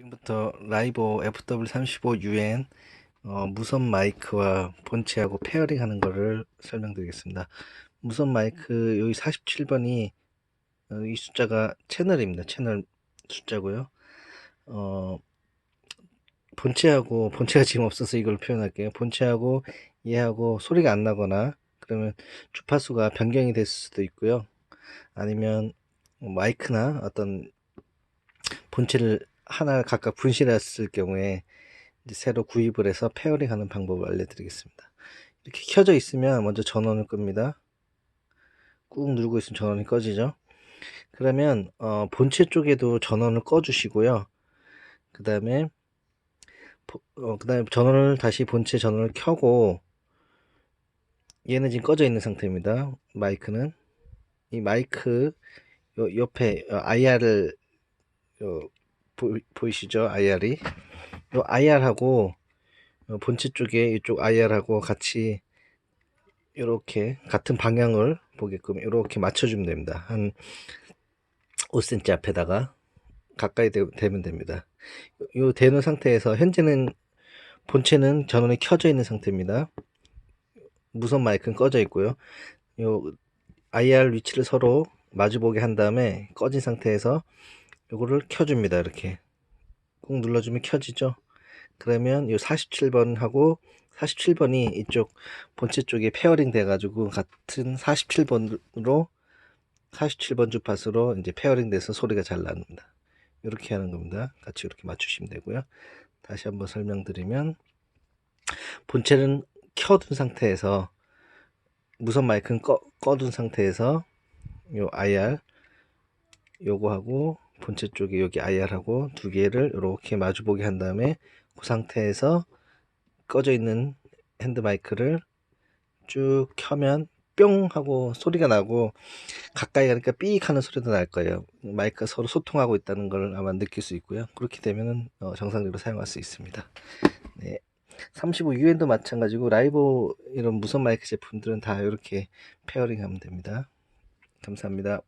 지금부터 라이보 FW35UN 어, 무선 마이크와 본체하고 페어링 하는 거를 설명드리겠습니다. 무선 마이크 여기 47번이 어, 이 숫자가 채널입니다. 채널 숫자고요. 어, 본체하고 본체가 지금 없어서 이걸 표현할게요. 본체하고 얘하고 소리가 안 나거나 그러면 주파수가 변경이 됐을 수도 있고요. 아니면 마이크나 어떤 본체를 하나 각각 분실했을 경우에 새로 구입을 해서 페어링 하는 방법을 알려드리겠습니다. 이렇게 켜져 있으면 먼저 전원을 끕니다. 꾹 누르고 있으면 전원이 꺼지죠. 그러면 어, 본체 쪽에도 전원을 꺼 주시고요. 그 다음에 어, 그 다음에 전원을 다시 본체 전원을 켜고 얘는 지금 꺼져 있는 상태입니다. 마이크는 이 마이크 요 옆에 IR을 요 보, 보이시죠? IR이 요 IR하고 본체 쪽에 이쪽 IR하고 같이 이렇게 같은 방향을 보게끔 이렇게 맞춰주면 됩니다. 한 5cm 앞에다가 가까이 되, 면 됩니다. 요 되는 상태에서 현재는 본체는 전원이 켜져 있는 상태입니다. 무선 마이크는 꺼져 있고요. 요 IR 위치를 서로 마주보게 한 다음에 꺼진 상태에서 요거를 켜줍니다. 이렇게 꾹 눌러주면 켜지죠. 그러면 이 47번하고 47번이 이쪽 본체 쪽에 페어링 돼가지고 같은 47번으로 47번 주파수로 이제 페어링 돼서 소리가 잘 납니다. 이렇게 하는 겁니다. 같이 이렇게 맞추시면 되고요. 다시 한번 설명드리면 본체는 켜둔 상태에서 무선 마이크는 꺼, 꺼둔 상태에서 요 IR 요거하고 본체 쪽에 여기 IR하고 두 개를 이렇게 마주보게 한 다음에 그 상태에서 꺼져 있는 핸드 마이크를 쭉 켜면 뿅 하고 소리가 나고 가까이 가니까 삐익 하는 소리도 날 거예요. 마이크가 서로 소통하고 있다는 걸 아마 느낄 수 있고요. 그렇게 되면은 어, 정상적으로 사용할 수 있습니다. 네. 35UN도 마찬가지고 라이브 이런 무선 마이크 제품들은 다 이렇게 페어링 하면 됩니다. 감사합니다.